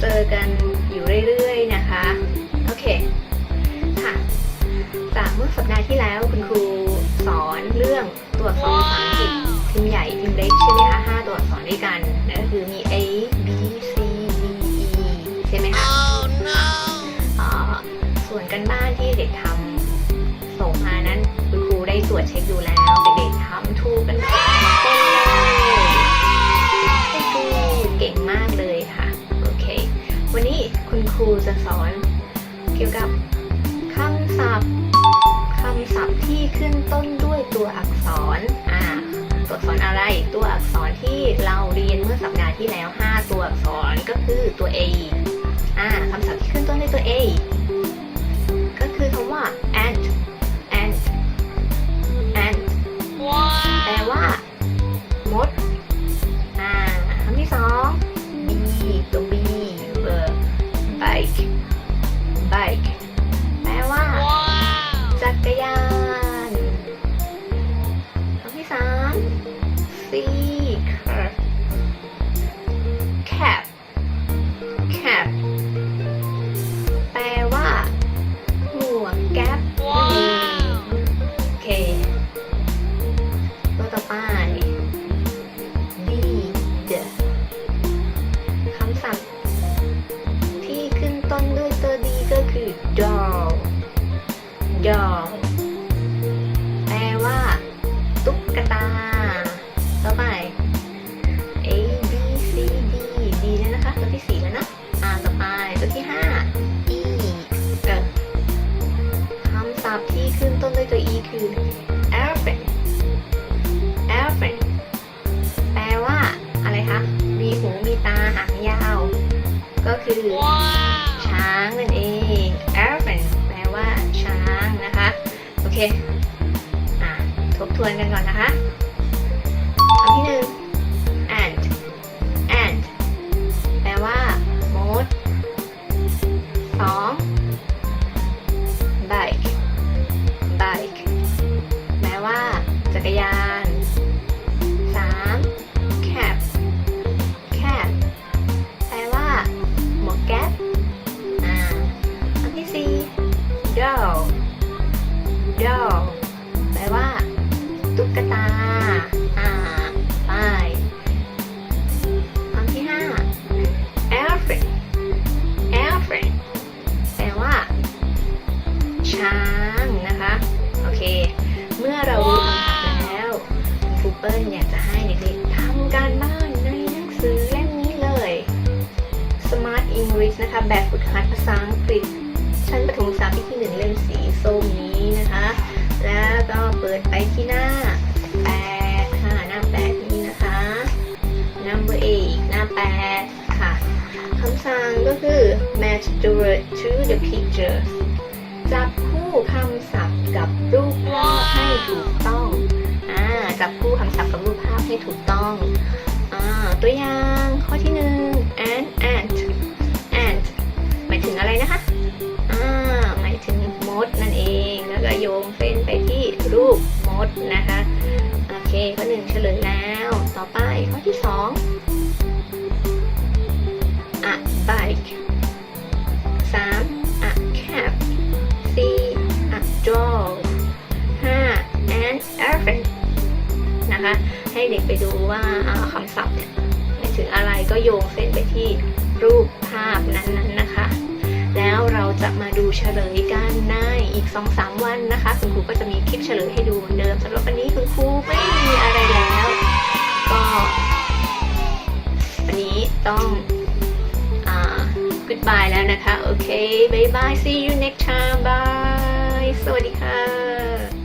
เจอกันอยู่เรื่อยๆนะคะ โอเค ค่ะ จากเมื่อสัปดาห์ที่แล้วคุณครูสอนเรื่องตัวอักษรภาษาอังกฤษพิมพ์ใหญ่พิมพ์เล็กใช่ไหมคะห้าตัวอักษรด้วยกันนั่นก็คือมี A B C D E ใช่ไหมคะเอ่อส่วนกันบ้านที่เด็กทำส่งมานั้นคุณครูได้ตรวจเช็คดูแล้ว สอน เกี่ยวกับคำศัพท์คำศัพท์ที่ขึ้นต้นด้วยตัวอักษรอ่าตัวอักษรอะไร ตัวอักษรที่เราเรียนเมื่อสัปดาห์ที่แล้ว 5 ตัวอักษรก็คือตัว A คำศัพท์ที่ขึ้นต้นด้วยตัวดีก็คือ doll doll เค อะ ทบทวนกันก่อนนะคะ ลอยากจะให้เด็กๆทำการบ้านในหนังสือเล่มนี้เลย Smart English นะคะ แบบฝึกหัดภาษาอังกฤษ ชั้นประถมศึกษาปีที่หนึ่งเล่มสีส้มนี้นะคะ แล้วก็เปิดไปที่หน้า8ค่ะหน้า8นี้นะคะ number 8หน้า8ค่ะคำสั่งก็คือ match the word to the picture จับคู่คำศัพท์กับรูปภาพให้ถูกต้อง จับคู่คำศัพท์กับรูปภาพให้ถูกต้องอตัวอย่างข้อที่หนึ่ง ant ant ant หมายถึงอะไรนะคะหมายถึงมดนั่นเอง แล้วก็โยงเส้นไปที่รูปมดนะคะ โอเค ข้อหนึ่งเฉลยแล้ว ต่อไปข้อที่สอง นะคะ ให้เด็กไปดูว่าคำศัพท์เนี่ยหมายถึงอะไรก็โยงเส้นไปที่รูปภาพนั้นๆนะคะ แล้วเราจะมาดูเฉลยกันในอีก 2-3 วันนะคะ คุณครูก็จะมีคลิปเฉลยให้ดูเหมือนเดิมสำหรับวันนี้คุณครูไม่มีอะไรแล้ว ก็วันนี้ต้องอ่า goodbye แล้วนะคะ โอเค bye bye see you next time bye สวัสดีค่ะ